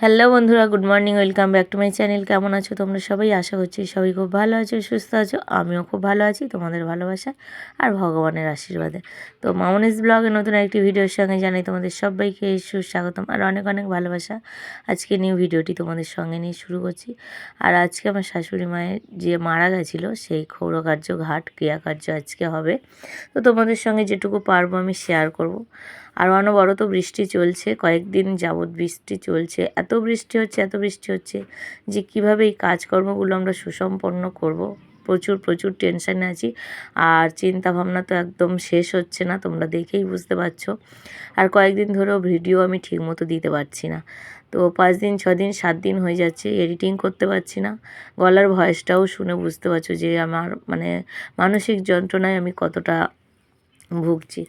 Hello বন্ধুরা, good morning, welcome back to my channel. কেমন আছো তোমরা সবাই? আশা করছি সবাই খুব ভালো আছো, সুস্থ আছো। আমিও খুব ভালো আছি, তোমাদের ভালোবাসা আর ভগবানের আশীর্বাদে। তো মামনিস ব্লগে নতুন একটি ভিডিওর সঙ্গে জানাই তোমাদের সবাইকে সুস্বাগতম আর অনেক অনেক ভালোবাসা। আজকে নিউ ভিডিওটি তোমাদের সঙ্গে নিয়ে শুরু করছি। আর আজকে আমার শাশুড়ি মায়ের যে মারা গেছিল, সেই ক্ষৌরকার্য ঘাট, ক্রিয়াকার্য আজকে হবে। তো তোমাদের সঙ্গে যেটুকু পারব আমি শেয়ার করব। আর অনবরত বৃষ্টি চলছে, কয়েকদিন যাবৎ বৃষ্টি চলছে। এত বৃষ্টি হচ্ছে, এত বৃষ্টি হচ্ছে যে কীভাবে এই কাজকর্মগুলো আমরা সুসম্পন্ন করব? প্রচুর প্রচুর টেনশানে আছি আর চিন্তা ভাবনা তো একদম শেষ হচ্ছে না, তোমরা দেখেই বুঝতে পারছ। আর কয়েকদিন ধরেও ভিডিও আমি ঠিকমতো দিতে পারছি না। তো পাঁচ দিন, ছ দিন, সাত দিন হয়ে যাচ্ছে, এডিটিং করতে পারছি না। গলার ভয়েসটাও শুনে বুঝতে পারছ যে আমার মানে মানসিক যন্ত্রণায় আমি কতটা ভুগছি।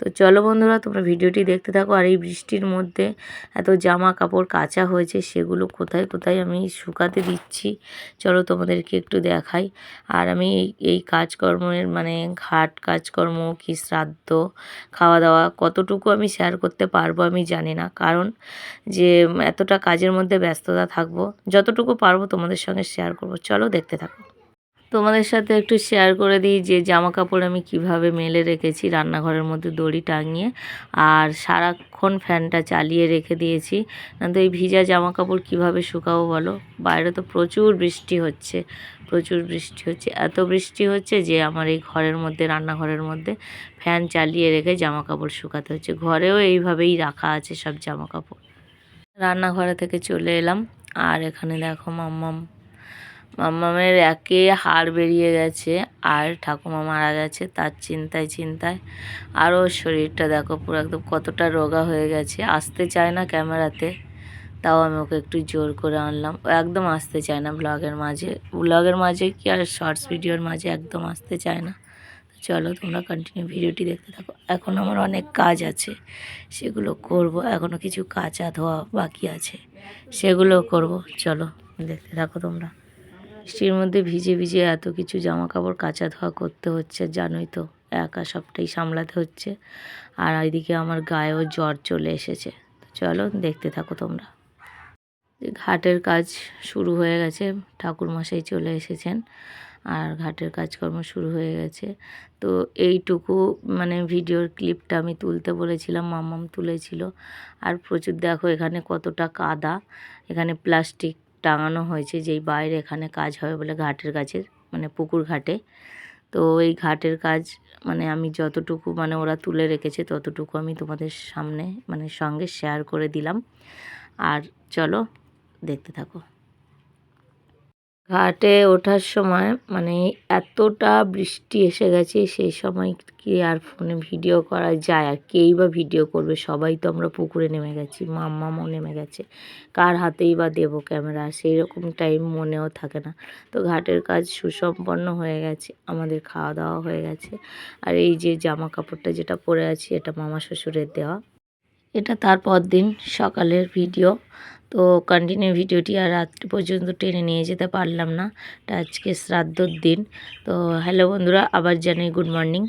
তো চলো বন্ধুরা, তোমরা ভিডিওটি দেখতে থাকো। আর এই বৃষ্টির মধ্যে এত জামা কাপড় কাচা হয়েছে, সেগুলো কোথায় কোথায় আমি শুকাতে দিচ্ছি, চলো তোমাদেরকে একটু দেখাই। আর আমি এই এই কাজকর্মের মানে ঘাট কাজকর্ম কি শ্রাদ্ধ খাওয়া দাওয়া কতটুকু আমি শেয়ার করতে পারব আমি জানি না। কারণ যে এতটা কাজের মধ্যে ব্যস্ততা থাকব, যতটুকু পারব তোমাদের সঙ্গে শেয়ার করব। চলো দেখতে থাকো। তোমাদের সাথে একটু শেয়ার করে দিই যে জামা কাপড় আমি কীভাবে মেলে রেখেছি। রান্নাঘরের মধ্যে দড়ি টাঙিয়ে আর সারাক্ষণ ফ্যানটা চালিয়ে রেখে দিয়েছি। না তো এই ভিজা জামা কাপড় কীভাবে শুকাবো বলো? বাইরে তো প্রচুর বৃষ্টি হচ্ছে, প্রচুর বৃষ্টি হচ্ছে। এত বৃষ্টি হচ্ছে যে আমার এই ঘরের মধ্যে, রান্নাঘরের মধ্যে ফ্যান চালিয়ে রেখে জামা কাপড় শুকাতে হচ্ছে। ঘরেও এইভাবেই রাখা আছে সব জামা কাপড় রান্নাঘরে থেকে চলে এলাম। আর এখানে দেখো মাম্মাম। মাম্মামের একে হাড় বেরিয়ে গেছে, আর ঠাকুমা মারা গেছে তার চিন্তায় চিন্তায়। আরও শরীরটা দেখো পুরো একদম কতটা রোগা হয়ে গেছে, আসতে চায় না ক্যামেরাতে। তাও আমি ওকে একটু জোর করে আনলাম। ও একদম আসতে চায় না ব্লগের মাঝে। ব্লগের মাঝে কি আর শর্টস ভিডিওর মাঝে একদম আসতে চায় না। চলো তোমরা কন্টিনিউ ভিডিওটি দেখতে থাকো। এখন আমার অনেক কাজ আছে, সেগুলো করব। এখনও কিছু কাঁচা ধোয়া বাকি আছে, সেগুলো করব। চলো দেখতে থাকো তোমরা। বৃষ্টির মধ্যে ভিজে ভিজে এত কিছু জামা কাপড় কাচা ধোয়া করতে হচ্ছে, জানোই তো, একা সবটাই সামলাতে হচ্ছে। আর এইদিকে আমার গায়েও জ্বর চলে এসেছে। চলো দেখতে থাকো তোমরা। ঘাটের কাজ শুরু হয়ে গেছে, ঠাকুরমশাই চলে এসেছেন, আর ঘাটের কাজকর্ম শুরু হয়ে গেছে। তো এইটুকু মানে ভিডিওর ক্লিপটা আমি তুলতে বলেছিলাম মামাম তুলেছিল। আর প্রচুর দেখো এখানে কতটা কাদা, এখানে প্লাস্টিক টাঙানো হয়েছে যেই বাইরে এখানে কাজ হবে বলে ঘাটের কাছে মানে পুকুর ঘাটে। তো এই ঘাটের কাজ মানে আমি যতটুকু মানে ওরা তুলে রেখেছে ততটুকু আমি তোমাদের সামনে মানে সঙ্গে শেয়ার করে দিলাম। আর চলো, দেখতে থাকো। ঘাটে ওঠার সময় মানে এতটা বৃষ্টি এসে গেছে সেই সময় কি আর ফোনে ভিডিও করা যায়? আর কেই বা ভিডিও করবে? সবাই তো আমরা পুকুরে নেমে গেছি, মাম্মামও নেমে গেছে। কার হাতেই বা দেবো ক্যামেরা সেই রকম টাইম মনেও থাকে না। তো ঘাটের কাজ সুসম্পন্ন হয়ে গেছে, আমাদের খাওয়া দাওয়া হয়ে গেছে। আর এই যে জামা কাপড়টা যেটা পরে আছি, এটা মামা শ্বশুরের দেওয়া। এটা তারপর দিন সকালের ভিডিও তো কন্টিনিউ ভিডিওটি আর রাত্রি পর্যন্ত টেনে নিয়ে যেতে পারলাম না। এটা আজকে শ্রাদ্ধর দিন। তো হ্যালো বন্ধুরা, আবার জানাই গুড মর্নিং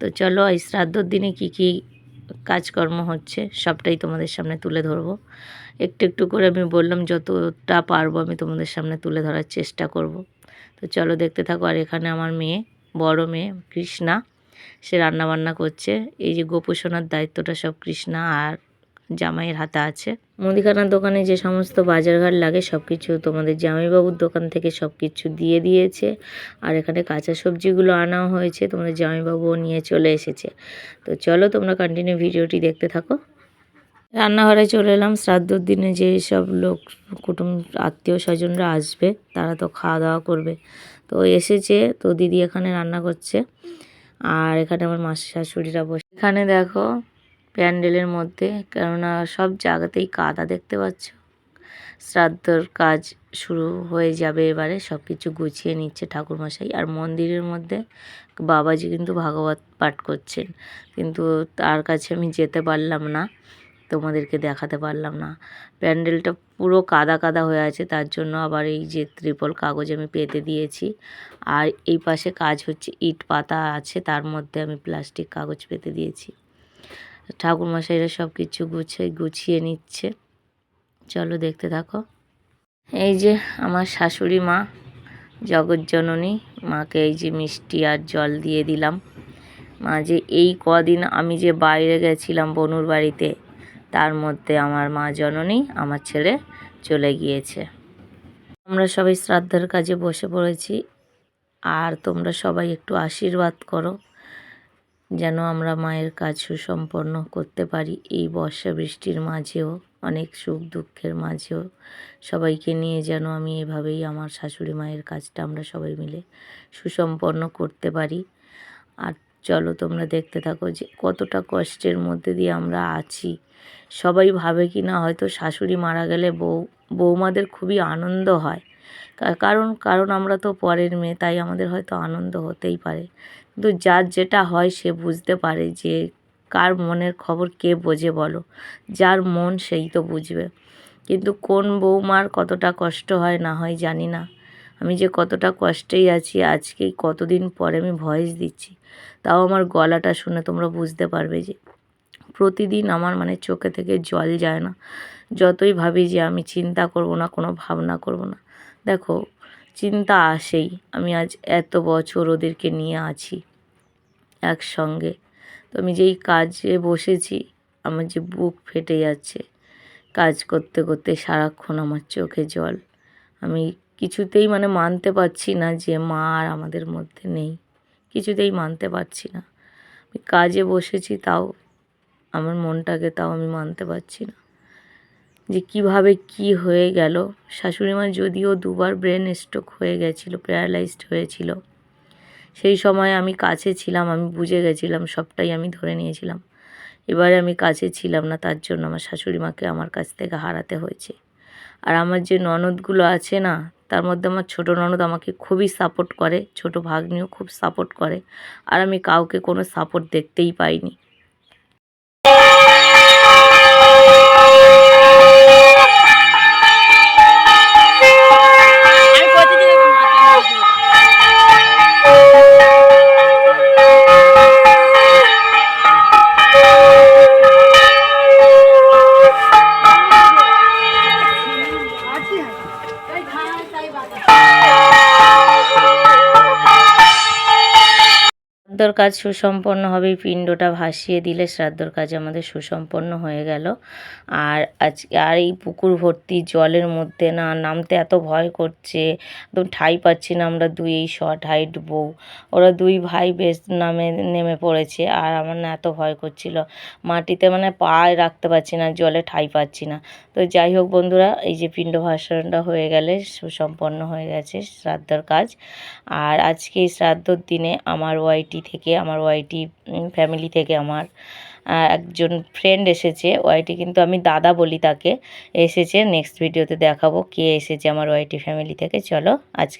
তো চলো এই শ্রাদ্ধর দিনে কি কি কাজকর্ম হচ্ছে সবটাই তোমাদের সামনে তুলে ধরবো। একটু একটু করে আমি বললাম, যতটা পারব আমি তোমাদের সামনে তুলে ধরার চেষ্টা করব। তো চলো দেখতে থাকো, আর এখানে আমার মেয়ে, বড় মেয়ে কৃষ্ণা, সে রান্না বান্না করছে। এই যে গোপোষণার দায়িত্বটা সব কৃষ্ণা আর জামাইয়ের হাতে আছে। মুদিখানার দোকানে যে সমস্ত বাজারঘাট লাগে সব কিছু তোমাদের জামাইবাবুর দোকান থেকে সব কিছু দিয়ে দিয়েছে। আর এখানে কাঁচা সবজিগুলো আনাও হয়েছে, তোমাদের জামাইবাবুও নিয়ে চলে এসেছে। তো চলো তোমরা কন্টিনিউ ভিডিওটি দেখতে থাকো। রান্নাঘরে চলে এলাম। শ্রাদ্ধর দিনে যে সব লোক, কুটুম, আত্মীয় স্বজনরা আসবে, তারা তো খাওয়া দাওয়া করবে। তো এসেছে, তো দিদি এখানে রান্না করছে। আর এখানে আমার মাসি শাশুড়িরা বসে। এখানে দেখো প্যান্ডেলের মধ্যে, কেননা সব জায়গাতেই কাদা দেখতে পাচ্ছ। শ্রাদ্ধর কাজ শুরু হয়ে যাবে এবারে সব কিছু গুছিয়ে নিচ্ছে ঠাকুরমশাই। আর মন্দিরের মধ্যে বাবাজি কিন্তু ভাগবত পাঠ করছেন। কিন্তু তার কাছে আমি যেতে পারলাম না, তোমাদেরকে দেখাতে পারলাম না। প্যান্ডেলটা পুরো কাদা কাদা হয়ে আছে, তার জন্য আবার এই যে ত্রিপল কাগজ আমি পেতে দিয়েছি। আর এই পাশে কাজ হচ্ছে, ইট পাতা আছে, তার মধ্যে আমি প্লাস্টিক কাগজ পেতে দিয়েছি। ঠাকুরমশাইরা সব কিছু গুছিয়ে গুছিয়ে নিচ্ছে। চলো দেখতে থাকো। এই যে আমার শাশুড়ি মা জগৎজননী মাকে এই যে মিষ্টি আর জল দিয়ে দিলাম। মা যে এই কদিন আমি যে বাইরে গেছিলাম বনুর বাড়িতে, তার মধ্যে আমার মা জননী, আমার ছেলে চলে গিয়েছে। আমরা সবাই শ্রাদ্ধের কাজে বসে পড়েছি। আর তোমরা সবাই একটু আশীর্বাদ করো। যেন আমরা মায়ের কাজ সুসম্পন্ন করতে পারি। এই বর্ষা বৃষ্টির মাঝেও, অনেক সুখ দুঃখের মাঝেও সবাইকে নিয়ে যেন আমি এভাবেই আমার শাশুড়ি মায়ের কাজটা আমরা সবাই মিলে সুসম্পন্ন করতে পারি। আর চলো তোমরা দেখতে থাকো যে কতটা কষ্টের মধ্যে দিয়ে আমরা আছি। সবাই ভাবে কি না হয়তো শাশুড়ি মারা গেলে বউ, বৌমাদের খুবই আনন্দ হয়। কারণ কারণ আমরা তো পরের মেয়ে, তাই আমাদের হয়তো আনন্দ হতেই পারে। কিন্তু যার যেটা হয় সে বুঝতে পারে যে কার মনের খবর কে বোঝে বলো। যার মন সেই তো বুঝবে। কিন্তু কোন বৌমার কতটা কষ্ট হয় না হয় জানি না। আমি যে কতটা কষ্টেই আছি, আজকেই কতদিন পরে আমি ভয়েস দিচ্ছি। তাও আমার গলাটা শুনে তোমরা বুঝতে পারবে যে প্রতিদিন আমার মানে চোখে থেকে জল যায় না। যতই ভাবি যে আমি চিন্তা করব না, কোনো ভাবনা করব না। দেখো চিন্তা আসেই, আমি আজ এত বছর ওদেরকে নিয়ে আছি একসঙ্গে। তো আমি যেই কাজে বসেছি, আমার যে বুক ফেটে যাচ্ছে, কাজ করতে করতে সারাক্ষণ আমার চোখে জল। আমি কিছুতেই মানে মানতে পারছি না যে মা আর আমাদের মধ্যে নেই। কিছুতেই মানতে পারছি না। আমি কাজে বসেছি তাও, আমার মনটাকে তাও আমি মানতে পারছি না। যে কীভাবে কি হয়ে গেল? শাশুড়ি মা যদিও দুবার ব্রেন স্ট্রোক হয়ে গেছিল, প্যারালাইজড হয়েছিল। সেই সময় আমি কাছে ছিলাম, আমি বুঝে গেছিলাম, সবটাই আমি ধরে নিয়েছিলাম। এবারে আমি কাছে ছিলাম না, তার জন্য আমার শাশুড়ি মাকে আমার কাছ থেকে হারাতে হয়েছে। আর আমার যে ননদগুলো আছে না, তার মধ্যে আমার ছোটো ননদ আমাকে খুবই সাপোর্ট করে, ছোট ভাগ্নিও খুব সাপোর্ট করে। আর আমি কাউকে কোনো সাপোর্ট দেখতেই পাইনি। बात শ্রাদ্ধর কাজ সুসম্পন্ন হবে পিণ্ডটা ভাসিয়ে দিলে শ্রাদ্ধর কাজ আমাদের সুসম্পন্ন হয়ে গেল। আর আজকে আর এই পুকুর ভর্তি জলের মধ্যে না, নামতে এত ভয় করছে, একদম ঠাই পাচ্ছি না আমরা দুই, এই শর্ট হাইট বউ। ওরা দুই ভাই বেশ নামে, নেমে পড়েছে আর আমার না এত ভয় করছিল। মাটিতে মানে পায়ে রাখতে পারছি না, জলে ঠাই পাচ্ছি না। তো যাই হোক বন্ধুরা, এই যে পিণ্ড ভাষণটা হয়ে গেলে সুসম্পন্ন হয়ে গেছে শ্রাদ্ধর কাজ। আর আজকে এই শ্রাদ্ধর দিনে আমার ওয়াইটি থেকে, আমার ওয়াইটি ফ্যামিলি থেকে আমার একজন ফ্রেন্ড এসেছে। ওয়াইটি কিন্তু আমি দাদা বলি তাকে। এসেছে নেক্সট ভিডিওতে দেখাবো কে এসেছে আমার ওয়াইটি ফ্যামিলি থেকে। চলো, আজকে